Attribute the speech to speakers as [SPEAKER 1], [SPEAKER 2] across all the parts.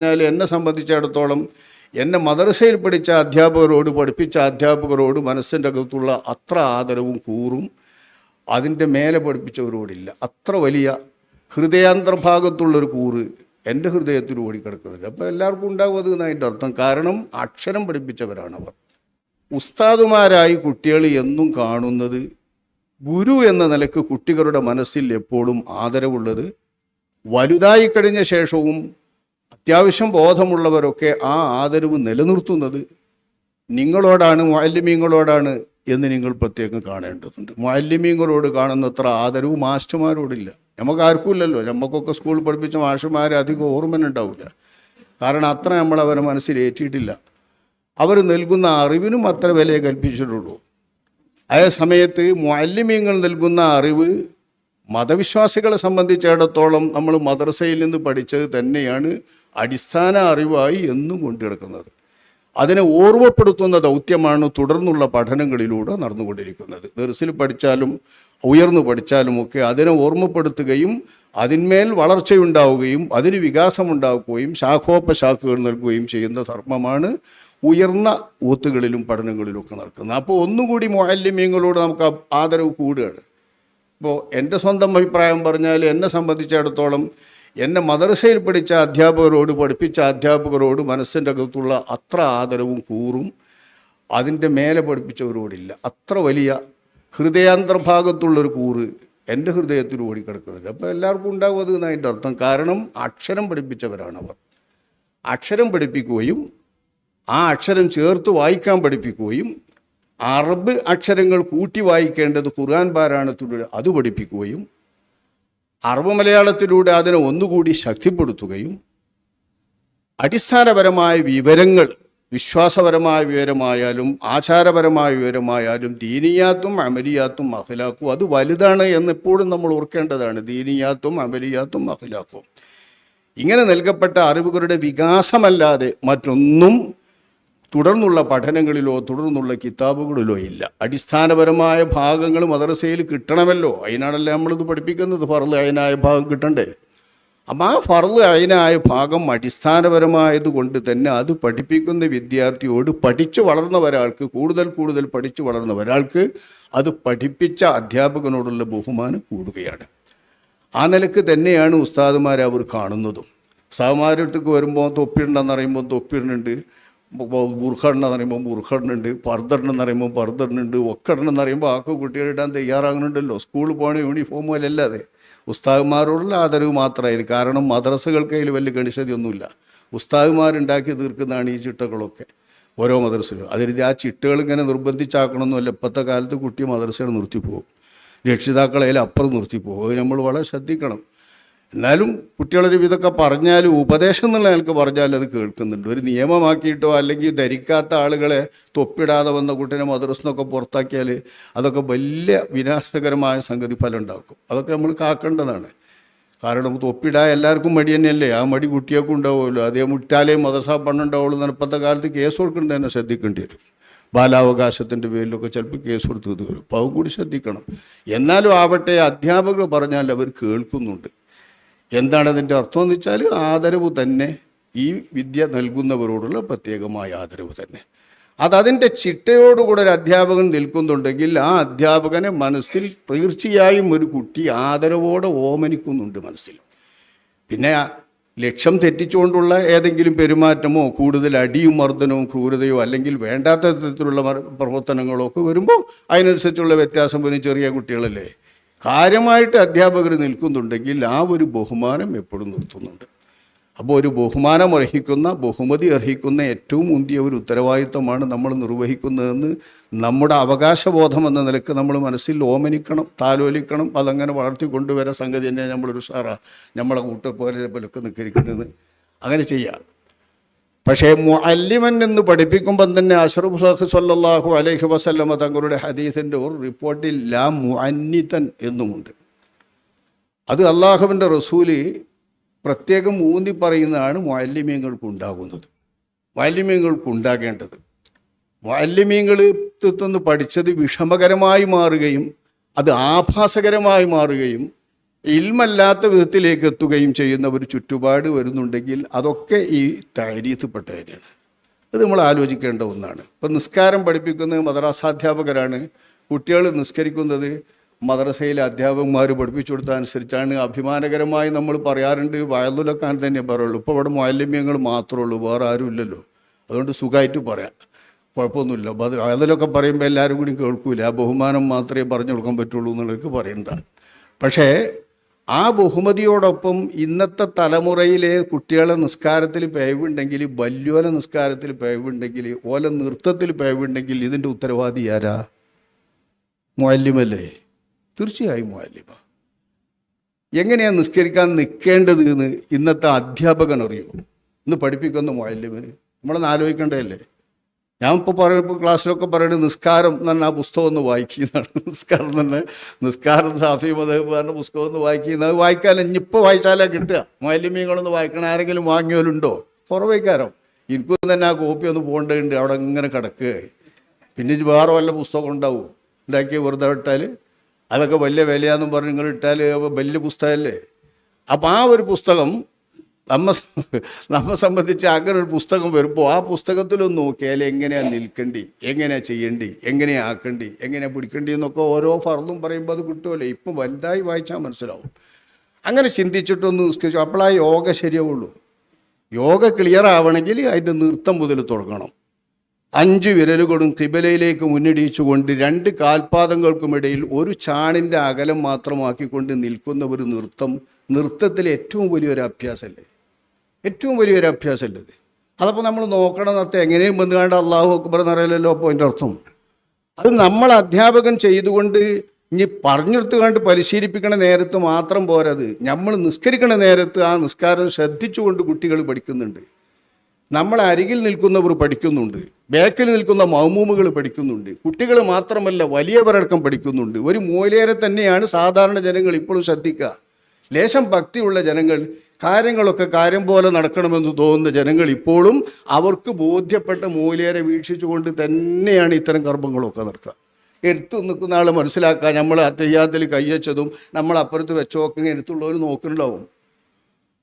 [SPEAKER 1] പറഞ്ഞാൽ എന്നെ സംബന്ധിച്ചിടത്തോളം എന്നെ മദർസയിൽ പഠിച്ച അധ്യാപകരോട് പഠിപ്പിച്ച അധ്യാപകരോട് മനസ്സിന്റെ അകത്തുള്ള അത്ര ആദരവും കൂറും അതിന്റെ മേലെ പഠിപ്പിച്ചവരോടില്ല. അത്ര വലിയ ഹൃദയാന്തർഭാഗത്തുള്ളൊരു കൂറ് എന്റെ ഹൃദയത്തിൽ ഓടിക്കിടക്കുന്നില്ല. അപ്പോൾ എല്ലാവർക്കും ഉണ്ടാകും അത് എന്നതിന്റെ അർത്ഥം. കാരണം അക്ഷരം പഠിപ്പിച്ചവരാണ് അവർ ഉസ്താദുമാരായി കുട്ടികൾ എന്നും കാണുന്നത് ഗുരു എന്ന നിലയ്ക്ക് കുട്ടികളുടെ മനസ്സിൽ എപ്പോഴും ആദരവുള്ളത് വലുതായി കഴിഞ്ഞ ശേഷവും അത്യാവശ്യം ബോധമുള്ളവരൊക്കെ ആ ആദരവ് നിലനിർത്തുന്നത് നിങ്ങളോടാണ് മാലിന്യങ്ങളോടാണ് എന്ന് നിങ്ങൾ പ്രത്യേകം കാണേണ്ടതുണ്ട്. മാലിന്യങ്ങളോട് കാണുന്നത്ര ആദരവ് മാസ്റ്റർമാരോടില്ല. നമുക്ക് ആർക്കും ഇല്ലല്ലോ നമുക്കൊക്കെ സ്കൂളിൽ പഠിപ്പിച്ച മാഷന്മാരെ അധികം ഓർമ്മനുണ്ടാവില്ല കാരണം അത്ര നമ്മൾ അവരെ മനസ്സിലേറ്റിയിട്ടില്ല അവർ നൽകുന്ന അറിവിനും അത്ര വിലയെ കൽപ്പിച്ചിട്ടുള്ളൂ. അതേ സമയത്ത് മാലിന്യങ്ങൾ നൽകുന്ന അറിവ് മതവിശ്വാസികളെ സംബന്ധിച്ചിടത്തോളം നമ്മൾ മദ്രസയിൽ നിന്ന് പഠിച്ചത് തന്നെയാണ്. അടിസ്ഥാന അറിവായി എന്നും കൊണ്ടുകിടക്കുന്നത് അതിനെ ഓർമ്മപ്പെടുത്തുന്ന ദൗത്യമാണ് തുടർന്നുള്ള പഠനങ്ങളിലൂടെ നടന്നുകൊണ്ടിരിക്കുന്നത്. ദർസിൽ പഠിച്ചാലും ഉയർന്നു പഠിച്ചാലും ഒക്കെ അതിനെ ഓർമ്മപ്പെടുത്തുകയും അതിന്മേൽ വളർച്ചയുണ്ടാവുകയും അതിന് വികാസമുണ്ടാക്കുകയും ശാഖോപശാഖകൾ നൽകുകയും ചെയ്യുന്ന ധർമ്മമാണ് ഉയർന്ന ഊത്തുകളിലും പഠനങ്ങളിലും ഒക്കെ നടക്കുന്നത്. അപ്പോൾ ഒന്നുകൂടി മൊഹല്യമീങ്ങളോട് നമുക്ക് ആദരവ് കൂടുകയാണ്. ഇപ്പോൾ എന്റെ സ്വന്തം അഭിപ്രായം പറഞ്ഞാൽ എന്നെ സംബന്ധിച്ചിടത്തോളം എന്നെ മദ്രസയിൽ പഠിച്ച അധ്യാപകരോട് പഠിപ്പിച്ച അധ്യാപകരോട് മനസ്സിന്റെ അകത്തുള്ള അത്ര ആദരവും കൂറും അതിന്റെ മേലെ പഠിപ്പിച്ചവരോടില്ല. അത്ര വലിയ ഹൃദയാന്തർഭാഗത്തുള്ളൊരു കൂറ് എന്റെ ഹൃദയത്തിൽ ഓടിക്കിടക്കുന്നുണ്ട് അപ്പോൾ എല്ലാവർക്കും ഉണ്ടാകും അത് എന്നതിന്റെ അർത്ഥം. കാരണം അക്ഷരം പഠിപ്പിച്ചവരാണവർ. അക്ഷരം പഠിപ്പിക്കുകയും ആ അക്ഷരം ചേർത്ത് വായിക്കാൻ പഠിപ്പിക്കുകയും അറബ് അക്ഷരങ്ങൾ കൂട്ടി വായിക്കേണ്ടത് ഖുർആൻ പാരായണത്തിലൂടെ അത് പഠിപ്പിക്കുകയും അറബ് മലയാളത്തിലൂടെ അതിനെ ഒന്നുകൂടി ശക്തിപ്പെടുത്തുകയും അടിസ്ഥാനപരമായ വിവരങ്ങൾ വിശ്വാസപരമായ വിവരമായാലും ആചാരപരമായ വിവരമായാലും ദീനിയാത്തും അമലിയാത്തും അഖിലാക്കും. അത് വലുതാണ് എന്ന് എപ്പോഴും നമ്മൾ ഓർക്കേണ്ടതാണ്. ദീനിയാത്തും അമലിയാത്തും അഖിലാക്കും. ഇങ്ങനെ നൽകപ്പെട്ട അറിവുകളുടെ വികാസമല്ലാതെ മറ്റൊന്നും തുടർന്നുള്ള പഠനങ്ങളിലോ തുടർന്നുള്ള കിതാബുകളിലോ ഇല്ല. അടിസ്ഥാനപരമായ ഭാഗങ്ങൾ മദ്രസയിൽ കിട്ടണമല്ലോ. അതിനാണല്ലോ നമ്മളിത് പഠിപ്പിക്കുന്നത്? ഫറുദ് അയനായ ഭാഗം കിട്ടണ്ടേ? അപ്പം ആ ഫറുദ് അയനായ ഭാഗം അടിസ്ഥാനപരമായത് കൊണ്ട് തന്നെ അത് പഠിപ്പിക്കുന്ന വിദ്യാർത്ഥിയോട് പഠിച്ചു വളർന്ന ഒരാൾക്ക് കൂടുതൽ കൂടുതൽ പഠിച്ചു വളർന്ന ഒരാൾക്ക് അത് പഠിപ്പിച്ച അധ്യാപകനോടുള്ള ബഹുമാനം കൂടുകയാണ്. ആ നിലയ്ക്ക് തന്നെയാണ് ഉസ്താദുമാരെ അവർ കാണുന്നതും. ഉസ്താദുമാരുടെ അടുത്തേക്ക് വരുമ്പോൾ തൊപ്പിടണമെന്ന് പറയുമ്പോൾ തൊപ്പിടുന്നുണ്ട് ബുർഖടണെന്ന് പറയുമ്പോൾ ബുർഖടനുണ്ട് പർദ്ദടണെന്ന് പറയുമ്പോൾ പർദ്ദടനുണ്ട് ഒക്കടണെന്ന് പറയുമ്പോൾ ആക്കെ കുട്ടികളിടാൻ തയ്യാറാകുന്നുണ്ടല്ലോ. സ്കൂളിൽ പോകണ യൂണിഫോം പോലല്ലാതെ ഉസ്താദുമാരോടുള്ള ആദരവ് മാത്രമായിരിക്കും. കാരണം മദ്രസകൾക്ക് അതിൽ വലിയ ഗണിഷതയൊന്നുമില്ല ഉസ്താദുമാരുണ്ടാക്കി തീർക്കുന്നതാണ് ഈ ചിട്ടകളൊക്കെ. ഓരോ മദ്രസകളും. അതിരുതി ആ ചിട്ടകൾ ഇങ്ങനെ നിർബന്ധിച്ചാക്കണമെന്നല്ല ഇപ്പോഴത്തെ കാലത്ത് കുട്ടി മദ്രസയുടെ നിർത്തിപ്പോകും. രക്ഷിതാക്കളെ അതിൽ അപ്പുറം നിർത്തിപ്പോകും. അത് നമ്മൾ വളരെ ശ്രദ്ധിക്കണം. എന്നാലും കുട്ടികളൊരു ഇതൊക്കെ പറഞ്ഞാലും ഉപദേശം എന്നുള്ള നിലയ്ക്ക് പറഞ്ഞാലും അത് കേൾക്കുന്നുണ്ട്. ഒരു നിയമമാക്കിയിട്ടോ അല്ലെങ്കിൽ ധരിക്കാത്ത ആളുകളെ തൊപ്പിടാതെ വന്ന കുട്ടീനെ മദ്രസന്നൊക്കെ പുറത്താക്കിയാൽ അതൊക്കെ വലിയ വിനാശകരമായ സംഗതി ഫലം ഉണ്ടാക്കും. അതൊക്കെ നമ്മൾ കാക്കേണ്ടതാണ്. കാരണം തൊപ്പിടാ എല്ലാവർക്കും മടി തന്നെയല്ലേ? ആ മടി കുട്ടിയൊക്കെ ഉണ്ടാവുമല്ലോ. അതേ മുറ്റാലേ മദ്രസ പണ്ണുണ്ടാവുള്ളൂ എന്ന് ഇപ്പോഴത്തെ കാലത്ത് കേസ് കൊടുക്കേണ്ടത് തന്നെ ശ്രദ്ധിക്കേണ്ടി വരും. ബാലാവകാശത്തിന്റെ പേരിലൊക്കെ ചിലപ്പോൾ കേസ് കൊടുത്ത് വരും. അപ്പോൾ അതും കൂടി ശ്രദ്ധിക്കണം. എന്നാലും ആവട്ടെ അധ്യാപകർ പറഞ്ഞാൽ അവർ കേൾക്കുന്നുണ്ട്. എന്താണ് അതിന്റെ അർത്ഥം എന്ന് വെച്ചാൽ ആദരവ് തന്നെ ഈ വിദ്യ നൽകുന്നവരോടുള്ള പ്രത്യേകമായ ആദരവ് തന്നെ. അത് അതിന്റെ ചിട്ടയോടുകൂടെ ഒരു അധ്യാപകൻ നിൽക്കുന്നുണ്ടെങ്കിൽ ആ അധ്യാപകനെ മനസ്സിൽ തീർച്ചയായും ഒരു കുട്ടി ആദരവോടെ ഓമനിക്കുന്നുണ്ട് മനസ്സിൽ. പിന്നെ ലക്ഷ്യം തെറ്റിച്ചുകൊണ്ടുള്ള ഏതെങ്കിലും പെരുമാറ്റമോ കൂടുതൽ അടിയും മർദ്ദനവും ക്രൂരതയോ അല്ലെങ്കിൽ വേണ്ടാത്ത തരത്തിലുള്ള പ്രവർത്തനങ്ങളോ ഒക്കെ വരുമ്പോൾ അതിനനുസരിച്ചുള്ള വ്യത്യാസം വരും ചെറിയ കുട്ടികളല്ലേ? കാര്യമായിട്ട് അധ്യാപകർ നിൽക്കുന്നുണ്ടെങ്കിൽ ആ ഒരു ബഹുമാനം എപ്പോഴും നിർത്തുന്നുണ്ട്. അപ്പോൾ ഒരു ബഹുമാനം അർഹിക്കുന്ന ബഹുമതി അർഹിക്കുന്ന ഏറ്റവും മുന്തിയ ഒരു ഉത്തരവാദിത്വമാണ് നമ്മൾ നിർവഹിക്കുന്നതെന്ന് നമ്മുടെ അവകാശബോധം എന്ന നിലയ്ക്ക് നമ്മൾ മനസ്സിൽ ഓമനിക്കണം താലോലിക്കണം അതങ്ങനെ വളർത്തിക്കൊണ്ടുവരാൻ സംഗതി തന്നെ നമ്മളൊരു സാറാ നമ്മളെ കൂട്ടപ്പോലെ പോലൊക്കെ നിൽക്കുന്നത് അങ്ങനെ ചെയ്യാം. പക്ഷേ മുഅല്ലിമൻ എന്ന് പഠിപ്പിക്കുമ്പം തന്നെ അഷറുഫ് സല്ലാഹു അലൈഹി വസല്ലമ തങ്ങളുടെ ഹദീസിന്റെ ഒരു റിപ്പോർട്ടിൽ ലാ മുഅന്നിതൻ എന്നുമുണ്ട്. അത് അള്ളാഹുവിന്റെ റസൂൽ പ്രത്യേകം ഊന്നി പറയുന്നതാണ് മുഅല്ലിമീങ്ങൾക്ക് ഉണ്ടാകുന്നത് മുഅല്ലിമീങ്ങൾക്ക് ഉണ്ടാകേണ്ടത് മുഅല്ലിമീങ്ങൾ നിന്ന് പഠിച്ചത് വിഷമകരമായി മാറുകയും അത് ആഭാസകരമായി മാറുകയും ഇൽമല്ലാത്ത വിധത്തിലേക്ക് എത്തുകയും ചെയ്യുന്ന ഒരു ചുറ്റുപാട് വരുന്നുണ്ടെങ്കിൽ അതൊക്കെ ഈ താരീത്തിൽപ്പെട്ട കാര്യമാണ്. അത് നമ്മൾ ആലോചിക്കേണ്ട ഒന്നാണ്. ഇപ്പം നിസ്കാരം പഠിപ്പിക്കുന്നത് മദ്രാസാധ്യാപകരാണ് കുട്ടികൾ നിസ്കരിക്കുന്നത് മദ്രസയിലെ അധ്യാപകന്മാർ പഠിപ്പിച്ചു കൊടുത്ത അനുസരിച്ചാണ്. അഭിമാനകരമായി നമ്മൾ പറയാറുണ്ട് വയലുലക്കാൻ തന്നെ പറയുള്ളൂ ഇപ്പോൾ ഇവിടെ മാലിന്യങ്ങൾ മാത്രമേ ഉള്ളൂ വേറെ ആരും ഇല്ലല്ലോ. അതുകൊണ്ട് സുഖമായിട്ട് പറയാം. കുഴപ്പമൊന്നുമില്ല. വയലിലൊക്കെ പറയുമ്പോൾ എല്ലാവരും കൂടി കേൾക്കൂല. ബഹുമാനം മാത്രമേ പറഞ്ഞു കൊടുക്കാൻ പറ്റുള്ളൂ എന്നുള്ളവർക്ക് പറയുന്നതാണ്. പക്ഷേ ആ ബഹുമതിയോടൊപ്പം ഇന്നത്തെ തലമുറയിലെ കുട്ടികളെ നിസ്കാരത്തിൽ പേവുണ്ടെങ്കിൽ വല്യോല നിസ്കാരത്തിൽ പേവുണ്ടെങ്കിൽ ഓല നൃത്തത്തിൽ പേവുണ്ടെങ്കിൽ ഇതിന്റെ ഉത്തരവാദി ആരാ? മൊല്യമല്ലേ തീർച്ചയായും മൊല്ലിമ എങ്ങനെയാണ് നിസ്കരിക്കാൻ നിൽക്കേണ്ടത് എന്ന് ഇന്നത്തെ അധ്യാപകൻ അറിയൂ ഇന്ന് പഠിപ്പിക്കുന്ന മൊല്ലിമന് നമ്മളൊന്ന് ആലോചിക്കേണ്ടതല്ലേ? ഞാൻ ഇപ്പോൾ പറയുമ്പോൾ ക്ലാസ്സിലൊക്കെ പറയുന്നത് നിസ്കാരം പറഞ്ഞാൽ ആ പുസ്തകം ഒന്ന് വായിക്കുന്നതാണ് നിസ്കാരം തന്നെ നിസ്കാരം സാഫി മദേബ് പറഞ്ഞ പുസ്തകം ഒന്ന് വായിക്കുന്നത് വായിക്കാൻ ഇനിയിപ്പോൾ വായിച്ചാലേ കിട്ടുക. മൈലിമീങ്ങളൊന്ന് വായിക്കണ ആരെങ്കിലും വാങ്ങിയാലുണ്ടോ കുറവേക്കാരം. എനിക്കും തന്നെ ആ കോപ്പി ഒന്ന് പോകേണ്ടതുണ്ട്. അവിടെ ഇങ്ങനെ കിടക്കുക പിന്നെ വേറെ വല്ല പുസ്തകം ഉണ്ടാവും? ഉണ്ടാക്കി വെറുതെ ഇട്ടാൽ അതൊക്കെ വലിയ വിലയാണെന്നും പറഞ്ഞ് നിങ്ങൾ ഇട്ടാൽ വലിയ പുസ്തകമല്ലേ അപ്പോൾ ആ ഒരു പുസ്തകം നമ്മ നമ്മെ സംബന്ധിച്ച് അങ്ങനെ ഒരു പുസ്തകം വരുമ്പോൾ ആ പുസ്തകത്തിലൊന്ന് നോക്കിയാൽ എങ്ങനെയാണ് നിൽക്കേണ്ടി എങ്ങനെയാണ് ചെയ്യേണ്ടി എങ്ങനെയാണ് ആക്കേണ്ടി എങ്ങനെയാണ് പിടിക്കേണ്ടി എന്നൊക്കെ ഓരോ ഫർദും പറയുമ്പോൾ അത് കിട്ടുമല്ലോ ഇപ്പം വലുതായി വായിച്ചാൽ മനസ്സിലാവും. അങ്ങനെ ചിന്തിച്ചിട്ടൊന്ന് നിസ്കരിച്ചു അപ്പോഴാ യോഗ ശരിയാവുള്ളൂ. യോഗ ക്ലിയർ ആവണമെങ്കിൽ അതിന്റെ നൃത്തം മുതൽ തുടങ്ങണം. അഞ്ച് വിരലുകളും കിബലയിലേക്ക് മുന്നിടിച്ചുകൊണ്ട് രണ്ട് കാൽപാദങ്ങൾക്കുമിടയിൽ ഒരു ചാണിന്റെ അകലം മാത്രമാക്കിക്കൊണ്ട് നിൽക്കുന്ന ഒരു നൃത്തം നൃത്തത്തിലെ ഏറ്റവും വലിയൊരു അഭ്യാസമല്ലേ ഏറ്റവും വലിയൊരു അഭ്യാസമല്ലേ ഇത്? അതപ്പോൾ നമ്മൾ നോക്കണം നൃത്തം എങ്ങനെയും വന്നുകാണ്ട് അള്ളാഹു അക്ബർ എന്നറിയില്ലല്ലോ അപ്പോൾ അതിന്റെ അർത്ഥം. അത് നമ്മൾ അധ്യാപകൻ ചെയ്തുകൊണ്ട് ഇനി പറഞ്ഞെടുത്ത് കണ്ട് പരിശീലിപ്പിക്കണ നേരത്ത് മാത്രം പോരത് നമ്മൾ നിസ്കരിക്കണ നേരത്ത് ആ നിസ്കാരം ശ്രദ്ധിച്ചുകൊണ്ട് കുട്ടികൾ പഠിക്കുന്നുണ്ട്. നമ്മൾ അരികിൽ നിൽക്കുന്നവർ പഠിക്കുന്നുണ്ട്. ബേക്കിൽ നിൽക്കുന്ന മൗമൂമുകൾ പഠിക്കുന്നുണ്ട്. കുട്ടികൾ മാത്രമല്ല വലിയവരടക്കം പഠിക്കുന്നുണ്ട്. ഒരു മൂലേരെ തന്നെയാണ് സാധാരണ ജനങ്ങൾ ഇപ്പോഴും ശ്രദ്ധിക്കുക. ലേശം ഭക്തിയുള്ള ജനങ്ങൾ കാര്യങ്ങളൊക്കെ കാര്യം പോലെ നടക്കണമെന്ന് തോന്നുന്ന ജനങ്ങൾ ഇപ്പോഴും അവർക്ക് ബോധ്യപ്പെട്ട മൂല്യരെ വീക്ഷിച്ചുകൊണ്ട് തന്നെയാണ് ഇത്തരം കർമ്മങ്ങളൊക്കെ നടത്തുക. എടുത്തു നിൽക്കുന്ന ആൾ മനസ്സിലാക്കുക നമ്മൾ അത്തയ്യാത്തിൽ കയ്യച്ചതും നമ്മൾ അപ്പുറത്ത് വെച്ചോക്കെ എടുത്തുള്ളവർ നോക്കുന്നുണ്ടാവും.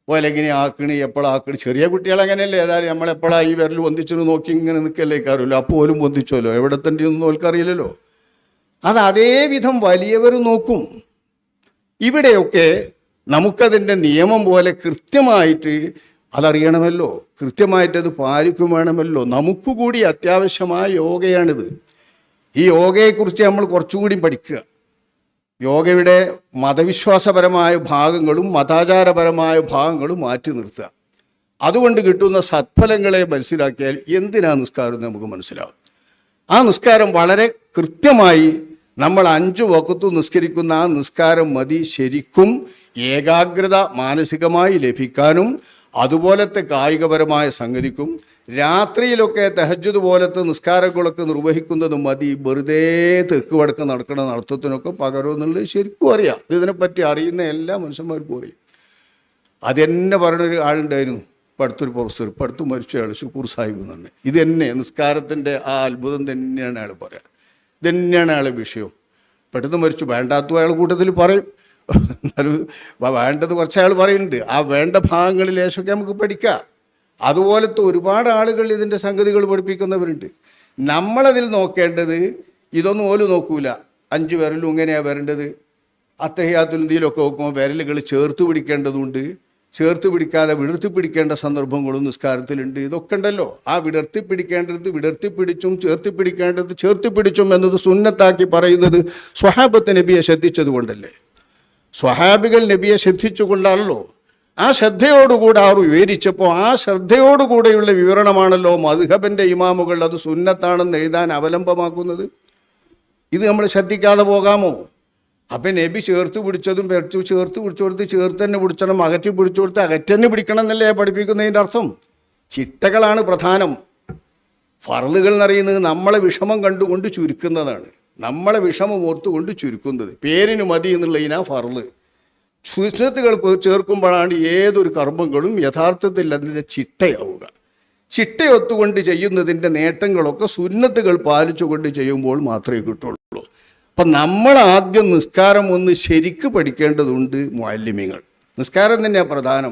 [SPEAKER 1] ഓലെങ്ങനെ ആക്കണി എപ്പോഴാക്കണി ചെറിയ കുട്ടികൾ അങ്ങനെയല്ലേ ഏതായാലും നമ്മളെപ്പോഴാ ഈ വിരൽ പൊന്തിച്ചു നോക്കി ഇങ്ങനെ നിൽക്കല്ലേ കാര്യമല്ലോ അപ്പോൾ പോലും പൊന്തിച്ചോലോ എവിടെ തന്നെ ഒന്നും ഓൽക്കറിയില്ലല്ലോ അത് അതേവിധം വലിയവർ നോക്കും. ഇവിടെയൊക്കെ നമുക്കതിന്റെ നിയമം പോലെ കൃത്യമായിട്ട് അതറിയണമല്ലോ. കൃത്യമായിട്ട് അത് പാലിക്കും വേണമല്ലോ. നമുക്ക് കൂടി അത്യാവശ്യമായ യോഗയാണിത്. ഈ യോഗയെക്കുറിച്ച് നമ്മൾ കുറച്ചുകൂടി പഠിക്കുക. യോഗയുടെ മതവിശ്വാസപരമായ ഭാഗങ്ങളും മതാചാരപരമായ ഭാഗങ്ങളും മാറ്റി നിർത്തുക. അതുകൊണ്ട് കിട്ടുന്ന സത്ഫലങ്ങളെ മനസ്സിലാക്കിയാൽ എന്തിനാ നിസ്കാരം നമുക്ക് മനസ്സിലാവും. ആ നിസ്കാരം വളരെ കൃത്യമായി നമ്മൾ അഞ്ചു വക്കത്തു നിസ്കരിക്കുന്ന ആ നിസ്കാരം മതി ശരിക്കും ഏകാഗ്രത മാനസികമായി ലഭിക്കാനും അതുപോലത്തെ കായികപരമായ സംഗതിക്കും രാത്രിയിലൊക്കെ തെഹജുദ് പോലത്തെ നിസ്കാരങ്ങളൊക്കെ നിർവഹിക്കുന്നത് മതി. വെറുതെ തെക്ക് വടക്ക് നടക്കുന്ന നടത്തത്തിനൊക്കെ പകരുമെന്നുള്ളത് ശരിക്കും അറിയാം. ഇതിനെപ്പറ്റി അറിയുന്ന എല്ലാ മനുഷ്യന്മാർക്കും അറിയാം. അതെന്നെ പറഞ്ഞൊരു ആളുണ്ടായിരുന്നു. ഇപ്പം അടുത്തൊരു പ്രൊഫസർ. ഇപ്പം അടുത്ത് മരിച്ച ആൾ ഷുക്കൂർ സാഹിബ് തന്നെ ഇത് തന്നെ നിസ്കാരത്തിന്റെ ആ അത്ഭുതം തന്നെയാണ് അയാൾ പറയുക തന്നെയാണ് അയാളെ വിഷയം. പെട്ടെന്ന് മരിച്ചു. വേണ്ടാത്ത അയാൾ കൂട്ടത്തിൽ പറയും. എന്നാലും വേണ്ടത് കുറച്ച് അയാൾ പറയുന്നുണ്ട്. ആ വേണ്ട ഭാഗങ്ങളിൽ ലേശമൊക്കെ നമുക്ക് പഠിക്കാം. അതുപോലത്തെ ഒരുപാട് ആളുകൾ ഇതിന്റെ സംഗതികൾ പഠിപ്പിക്കുന്നവരുണ്ട്. നമ്മളതിൽ നോക്കേണ്ടത് ഇതൊന്നും ഓൽ നോക്കൂല. അഞ്ച് വിരലും ഇങ്ങനെയാണ് വരേണ്ടത്. അത്തഹ്യാത്തുലന്തിയിലൊക്കെ നോക്കുമ്പോൾ വിരലുകൾ ചേർത്ത് പിടിക്കേണ്ടതുണ്ട്. ചേർത്ത് പിടിക്കാതെ വിടർത്തി പിടിക്കേണ്ട സന്ദർഭങ്ങളും നിസ്കാരത്തിലുണ്ട്. ഇതൊക്കെ ഉണ്ടല്ലോ. ആ വിടർത്തി പിടിക്കേണ്ടത് വിടർത്തി പിടിച്ചും ചേർത്തി പിടിക്കേണ്ടത് ചേർത്തി പിടിച്ചും എന്നത് സുന്നത്താക്കി പറയുന്നത് സ്വഹാബത്ത് നബിയെ ശ്രദ്ധിച്ചത് കൊണ്ടല്ലേ? സ്വഹാബികൾ നബിയെ ശ്രദ്ധിച്ചുകൊണ്ടാണല്ലോ. ആ ശ്രദ്ധയോടുകൂടെ അവർ വിവരിച്ചപ്പോൾ ആ ശ്രദ്ധയോടുകൂടെയുള്ള വിവരണമാണല്ലോ മധുഹബന്റെ ഇമാമുകൾ അത് സുന്നത്താണെന്ന് എഴുതാൻ അവലംബമാക്കുന്നത്. ഇത് നമ്മൾ ശ്രദ്ധിക്കാതെ പോകാമോ? അപ്പം നബി ചേർത്ത് പിടിച്ചതും പെരച്ചു ചേർത്ത് പിടിച്ചു കൊടുത്ത് ചേർത്ത് തന്നെ പിടിച്ചണം അകറ്റി പിടിച്ചു കൊടുത്ത് അകറ്റന്നെ പിടിക്കണം എന്നല്ലേ പഠിപ്പിക്കുന്നതിന്റെ അർത്ഥം? ചിട്ടകളാണ് പ്രധാനം. ഫറലുകൾ എന്നറിയുന്നത് നമ്മളെ വിഷമം കണ്ടുകൊണ്ട് ചുരുക്കുന്നതാണ്. നമ്മളെ വിഷമം ഓർത്തുകൊണ്ട് ചുരുക്കുന്നത്. പേരിന് മതി എന്നുള്ളതിനാ ഫറൽ സുസ്നത്തുകൾ ചേർക്കുമ്പോഴാണ് ഏതൊരു കർമ്മങ്ങളും യഥാർത്ഥത്തിൽ അതിന്റെ ചിട്ടയാവുക. ചിട്ടയൊത്തുകൊണ്ട് ചെയ്യുന്നതിന്റെ നേട്ടങ്ങളൊക്കെ സുന്നത്തുകൾ പാലിച്ചുകൊണ്ട് ചെയ്യുമ്പോൾ മാത്രമേ കിട്ടുള്ളൂ. അപ്പം നമ്മൾ ആദ്യം നിസ്കാരം ഒന്ന് ശരിക്ക് പഠിക്കേണ്ടതുണ്ട് മാലിന്യങ്ങൾ നിസ്കാരം തന്നെയാണ് പ്രധാനം.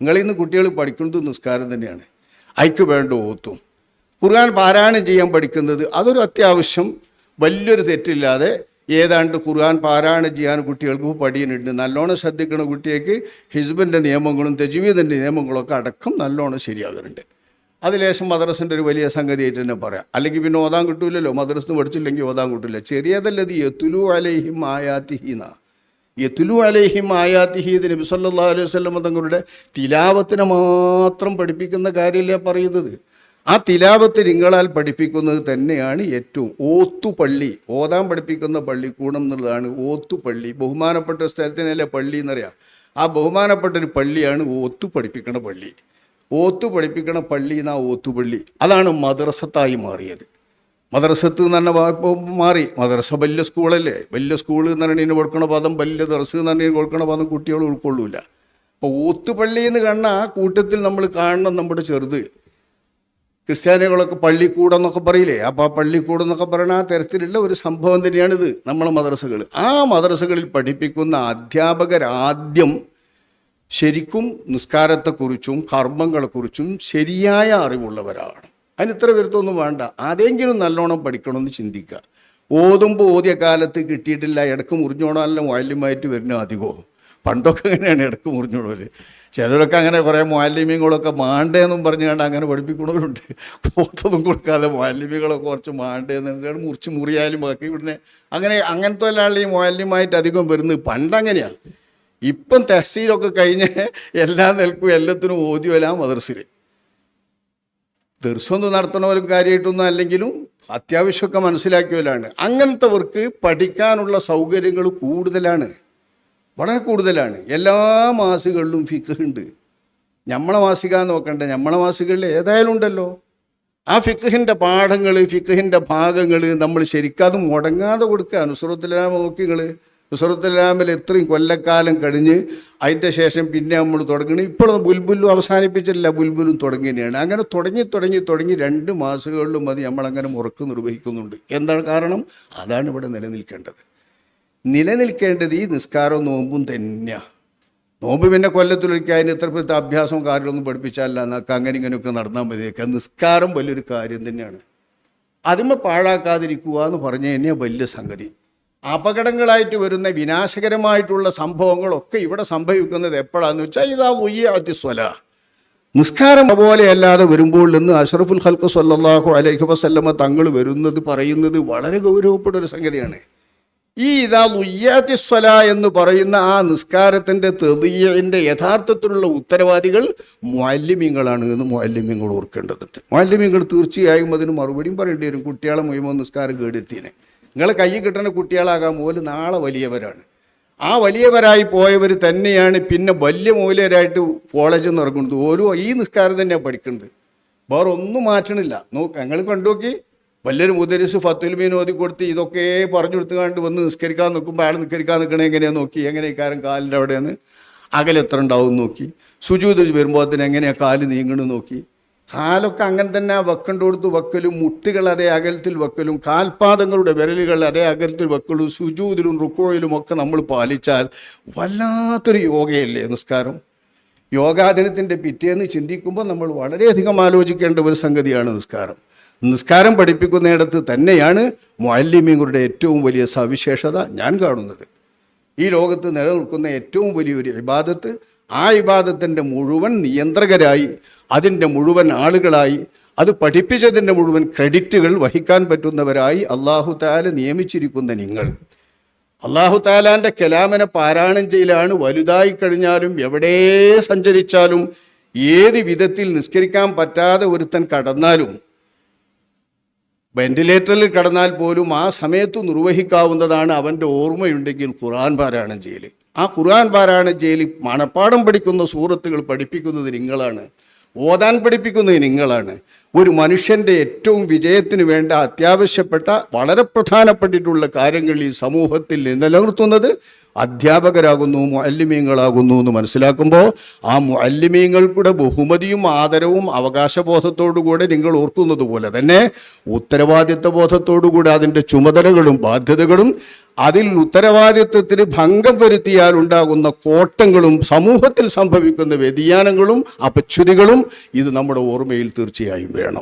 [SPEAKER 1] നിങ്ങളിൽ നിന്ന് കുട്ടികൾ പഠിക്കുന്നത് നിസ്കാരം തന്നെയാണ്. അയക്ക് വേണ്ട ഓത്തും. ഖുർആൻ പാരായണം ചെയ്യാൻ പഠിക്കുന്നത് അതൊരു അത്യാവശ്യം വലിയൊരു തെറ്റില്ലാതെ ഏതാണ്ട് ഖുർആൻ പാരായണം ചെയ്യാൻ കുട്ടികൾക്ക് പഠിയുന്നുണ്ട് നല്ലോണം ശ്രദ്ധിക്കുന്ന കുട്ടിയേക്ക് ഹിസ്ബന്റെ നിയമങ്ങളും തെജുവീദിന്റെ നിയമങ്ങളൊക്കെ അടക്കം നല്ലോണം ശരിയാകുന്നുണ്ട്. അത് ലേശം മദ്രസിന്റെ ഒരു വലിയ സംഗതിയായിട്ട് തന്നെ പറയാം. അല്ലെങ്കിൽ പിന്നെ ഓതാൻ കിട്ടൂലല്ലോ. മദ്രസിന് പഠിച്ചില്ലെങ്കിൽ ഓതാൻ കിട്ടില്ല ചെറിയതല്ലത് യത്തുലു അലൈഹിം ആയാത്തിഹീന യത്തുലു അലൈഹിം ആയാത്തിഹീദ് നബി സല്ലാ അലൈഹി വസല്ലം തങ്ങളുടെ തിലാവത്തിനെ മാത്രം പഠിപ്പിക്കുന്ന കാര്യമല്ലേ പറയുന്നത്. ആ തിലാവത്ത് നിങ്ങളാൽ പഠിപ്പിക്കുന്നത് തന്നെയാണ് ഏറ്റവും ഓത്തുപള്ളി. ഓതാൻ പഠിപ്പിക്കുന്ന പള്ളിക്കൂടം എന്നുള്ളതാണ് ഓത്തുപള്ളി. ബഹുമാനപ്പെട്ട സ്ഥലത്തിനല്ലേ പള്ളി എന്നറിയാം. ആ ബഹുമാനപ്പെട്ട ഒരു പള്ളിയാണ് ഓത്തു പഠിപ്പിക്കുന്ന പള്ളി. ഓത്തു പഠിപ്പിക്കണ പള്ളി എന്നാ ഓത്തുപള്ളി അതാണ് മദ്രസത്തായി മാറിയത്. മദ്രസത്ത് എന്ന് മാറി. മദ്രസ വലിയ സ്കൂളല്ലേ? വലിയ സ്കൂൾ എന്ന് പറഞ്ഞതിന് കൊടുക്കണ പദം വലിയ ദർസ് എന്ന് പറഞ്ഞാൽ കൊടുക്കണ പദം കുട്ടികൾ ഉൾക്കൊള്ളൂല. അപ്പോൾ ഓത്തുപള്ളി എന്ന് കണ്ട ആ കൂട്ടത്തിൽ നമ്മൾ കാണണം നമ്മുടെ ചെറുത്. ക്രിസ്ത്യാനികളൊക്കെ പള്ളിക്കൂടം എന്നൊക്കെ പറയില്ലേ? അപ്പോൾ ആ പള്ളിക്കൂടം എന്നൊക്കെ പറയുന്ന ആ തരത്തിലുള്ള ഒരു സംഭവം തന്നെയാണിത് നമ്മളെ മദ്രസകൾ ആ മദ്രസകളിൽ പഠിപ്പിക്കുന്ന അധ്യാപകർ ആദ്യം ശരിക്കും നിസ്കാരത്തെക്കുറിച്ചും കർമ്മങ്ങളെക്കുറിച്ചും ശരിയായ അറിവുള്ളവരാണ്. അതിന് ഇത്ര വരുത്തൊന്നും വേണ്ട. അതെങ്കിലും നല്ലോണം പഠിക്കണമെന്ന് ചിന്തിക്കുക. ഓതുമ്പോൾ ഓതിയ കാലത്ത് കിട്ടിയിട്ടില്ല. ഇടയ്ക്ക് മുറിഞ്ഞോടാനല്ല വാല്യമായിട്ട് വരുന്ന അധികവും. പണ്ടൊക്കെ അങ്ങനെയാണ് ഇടയ്ക്ക് മുറിഞ്ഞോടൽ ചിലരൊക്കെ അങ്ങനെ കുറേ മാലിന്യങ്ങളൊക്കെ മാണ്ടേന്നും പറഞ്ഞുകൊണ്ട് അങ്ങനെ പഠിപ്പിക്കണവരുണ്ട് പോത്തൊന്നും കൊടുക്കാതെ മാലിന്യങ്ങളൊക്കെ കുറച്ച് മാണ്ടേന്ന് മുറിച്ച് മുറിയാലും ബാക്കി ഇവിടുന്ന്. അങ്ങനെ അങ്ങനത്തെ ഒരാളുടെ ഈ മാലിന്യമായിട്ട് അധികം വരുന്നത് പണ്ടങ്ങനെയാണ്. ഇപ്പം തഹസീലൊക്കെ കഴിഞ്ഞ് എല്ലാം നിൽക്കും എല്ലാത്തിനും ഓദ്യമല്ല മദർസിൽ ദർശനം നടത്തണവരും കാര്യമായിട്ടൊന്നും അല്ലെങ്കിലും അത്യാവശ്യമൊക്കെ മനസ്സിലാക്കിയവരാണ്. അങ്ങനത്തെവർക്ക് പഠിക്കാനുള്ള സൗകര്യങ്ങൾ കൂടുതലാണ്. വളരെ കൂടുതലാണ്. എല്ലാ മാസികളിലും ഫിക്സ് ഉണ്ട്. നമ്മളെ മാസിക നോക്കണ്ട നമ്മളെ മാസികളിൽ ഏതായാലും ഉണ്ടല്ലോ. ആ ഫിക്സിന്റെ പാഠങ്ങൾ ഫിക്സിന്റെ ഭാഗങ്ങൾ നമ്മൾ ശരിക്കും അത് മുടങ്ങാതെ കൊടുക്കുക അനുസൃതത്തിലാണ് നോക്കി നിങ്ങൾ ഇത്രയും കൊല്ലക്കാലം കഴിഞ്ഞ് അതിന്റെ ശേഷം പിന്നെ നമ്മൾ തുടങ്ങണം. ഇപ്പോൾ ബുൽബുലും അവസാനിപ്പിച്ചില്ല ബുൽബുലും തുടങ്ങിയാണ് അങ്ങനെ തുടങ്ങി തുടങ്ങി തുടങ്ങി രണ്ട് മാസങ്ങളിലും അത് നമ്മളങ്ങനെ മുറക്ക് നിർവഹിക്കുന്നുണ്ട്. എന്താണ് കാരണം? അതാണ് ഇവിടെ നിലനിൽക്കേണ്ടത്. നിലനിൽക്കേണ്ടത് ഈ നിസ്കാരവും നോമ്പും തന്നെയാണ് നോമ്പ് പിന്നെ കൊല്ലത്തിലൊരിക്കൽ അതിന് ഇത്ര പ്രത്യേക അഭ്യാസവും കാര്യമൊന്നും പഠിപ്പിച്ചാലല്ല. എന്നൊക്കെ അങ്ങനെ ഇങ്ങനെയൊക്കെ നടന്നാൽ മതിയൊക്കെ നിസ്കാരം വലിയൊരു കാര്യം തന്നെയാണ്. അതിമ പാഴാക്കാതിരിക്കുക എന്ന് പറഞ്ഞു കഴിഞ്ഞാൽ വലിയ സംഗതി. അപകടങ്ങളായിട്ട് വരുന്ന വിനാശകരമായിട്ടുള്ള സംഭവങ്ങളൊക്കെ ഇവിടെ സംഭവിക്കുന്നത് എപ്പോഴാന്ന് വെച്ചാൽ ഇതാ ഉയ്യാത്തിസ്വല നിസ്കാരം പോലെയല്ലാതെ വരുമ്പോൾ നിന്ന് അഷറഫുൽ ഹൽക്ക് സല്ലാഹു അലൈഹി വസല്ലമ തങ്ങൾ വരുന്നത് പറയുന്നത് വളരെ ഗൗരവപ്പെട്ട ഒരു സംഗതിയാണ്. ഈ ഇതാ ലുയ്യാത്തിസ്വല എന്ന് പറയുന്ന ആ നിസ്കാരത്തിന്റെ തെതിയന്റെ യഥാർത്ഥത്തിലുള്ള ഉത്തരവാദികൾ മാലിന്യങ്ങളാണ് എന്ന് മാലിന്യങ്ങൾ ഓർക്കേണ്ടതുണ്ട്. മാലിന്യങ്ങൾ തീർച്ചയായും അതിന് മറുപടിയും പറയേണ്ടി വരും. കുട്ടികളെ മുഴുവൻ നിസ്കാരം കേടെത്തിനെ നിങ്ങളെ കയ്യിൽ കിട്ടുന്ന കുട്ടികളാകാൻ പോലും നാളെ വലിയവരാണ്. ആ വലിയവരായി പോയവർ തന്നെയാണ് പിന്നെ വലിയ മൂല്യരായിട്ട് കോളേജിൽ നിന്ന് ഇറങ്ങുന്നത്. ഓരോ ഈ നിസ്കാരം തന്നെയാണ് പഠിക്കുന്നത് വേറെ ഒന്നും മാറ്റണില്ല. നോക്ക് ഞങ്ങൾ കണ്ടുനോക്കി വലിയൊരു മുദരിസ് ഫത്തുൽ മീൻ ഓതി കൊടുത്ത് ഇതൊക്കെ പറഞ്ഞു കൊടുത്തുകൊണ്ട് വന്ന് നിസ്കരിക്കാൻ നിൽക്കുമ്പോൾ അയാൾ നിസ്കരിക്കാൻ നിൽക്കണേ എങ്ങനെയാണ് നോക്കി. എങ്ങനെ കാലിന്റെ അവിടെയാണ്? അകലെത്ര ഉണ്ടാവും നോക്കി. സുജൂത് വരുമ്പോൾ അതിന് എങ്ങനെയാ കാൽ നീങ്ങണമെന്ന് നോക്കി. കാലൊക്കെ അങ്ങനെ തന്നെ വെക്കണ്ട കൊടുത്ത് വെക്കലും മുട്ടുകൾ അതേ അകലത്തിൽ വെക്കലും കാൽപാദങ്ങളുടെ വിരലുകൾ അതേ അകലത്തിൽ വെക്കലും സുജൂതിലും റുക്കോയിലും ഒക്കെ നമ്മൾ പാലിച്ചാൽ വല്ലാത്തൊരു യോഗയല്ലേ നിസ്കാരം? യോഗാദിനത്തിന്റെ പിറ്റേന്ന് ചിന്തിക്കുമ്പോൾ നമ്മൾ വളരെയധികം ആലോചിക്കേണ്ട ഒരു സംഗതിയാണ് നിസ്കാരം. നിസ്കാരം പഠിപ്പിക്കുന്നിടത്ത് തന്നെയാണ് മാലിന്യങ്ങളുടെ ഏറ്റവും വലിയ സവിശേഷത ഞാൻ കാണുന്നത്. ഈ ലോകത്ത് നിലനിൽക്കുന്ന ഏറ്റവും വലിയൊരു ഇബാദത്ത് ആ ഇബാദത്തിന്റെ മുഴുവൻ നിയന്ത്രകരായി അതിന്റെ മുഴുവൻ ആളുകളായി അത് പഠിപ്പിച്ചതിന്റെ മുഴുവൻ ക്രെഡിറ്റുകൾ വഹിക്കാൻ പറ്റുന്നവരായി അള്ളാഹു താല നിയമിച്ചിരിക്കുന്ന നിങ്ങൾ. അള്ളാഹു താലാന്റെ കലാമനെ പാരായണം ചെയ്യലാണ് വലുതായി കഴിഞ്ഞാലും എവിടെ സഞ്ചരിച്ചാലും ഏത് വിധത്തിൽ നിസ്കരിക്കാൻ പറ്റാതെ ഒരുത്തൻ കടന്നാലും വെന്റിലേറ്ററിൽ കടന്നാൽ പോലും ആ സമയത്ത് നിർവഹിക്കാവുന്നതാണ് അവന്റെ ഓർമ്മയുണ്ടെങ്കിൽ ഖുറാൻ പാരായണം ചെയ്യൽ ആ ഖുർആൻ പാരായണ ജയിലിൽ മണപ്പാടം പഠിക്കുന്ന സൂറത്തുകൾ പഠിപ്പിക്കുന്നത് നിങ്ങളാണ്. ഓതാൻ പഠിപ്പിക്കുന്നത് നിങ്ങളാണ്. ഒരു മനുഷ്യന്റെ ഏറ്റവും വിജയത്തിന് വേണ്ട അത്യാവശ്യപ്പെട്ട വളരെ പ്രധാനപ്പെട്ടിട്ടുള്ള കാര്യങ്ങൾ ഈ സമൂഹത്തിൽ നിലനിർത്തുന്നത് അധ്യാപകരാകുന്നു മുഅല്ലിമീങ്ങളാകുന്നു എന്ന് മനസ്സിലാക്കുമ്പോൾ ആ മുഅല്ലിമീങ്ങൾക്കുടെ ബഹുമതിയും ആദരവും അവകാശബോധത്തോടുകൂടെ നിങ്ങൾ ഓർക്കുന്നത് പോലെ തന്നെ ഉത്തരവാദിത്വ ബോധത്തോടുകൂടെ അതിന്റെ ചുമതലകളും ബാധ്യതകളും അതിൽ ഉത്തരവാദിത്വത്തിന് ഭംഗം വരുത്തിയാൽ ഉണ്ടാകുന്ന കോട്ടങ്ങളും സമൂഹത്തിൽ സംഭവിക്കുന്ന വ്യതിയാനങ്ങളും അപച്യുതികളും ഇത് നമ്മുടെ ഓർമ്മയിൽ തീർച്ചയായും വേണം.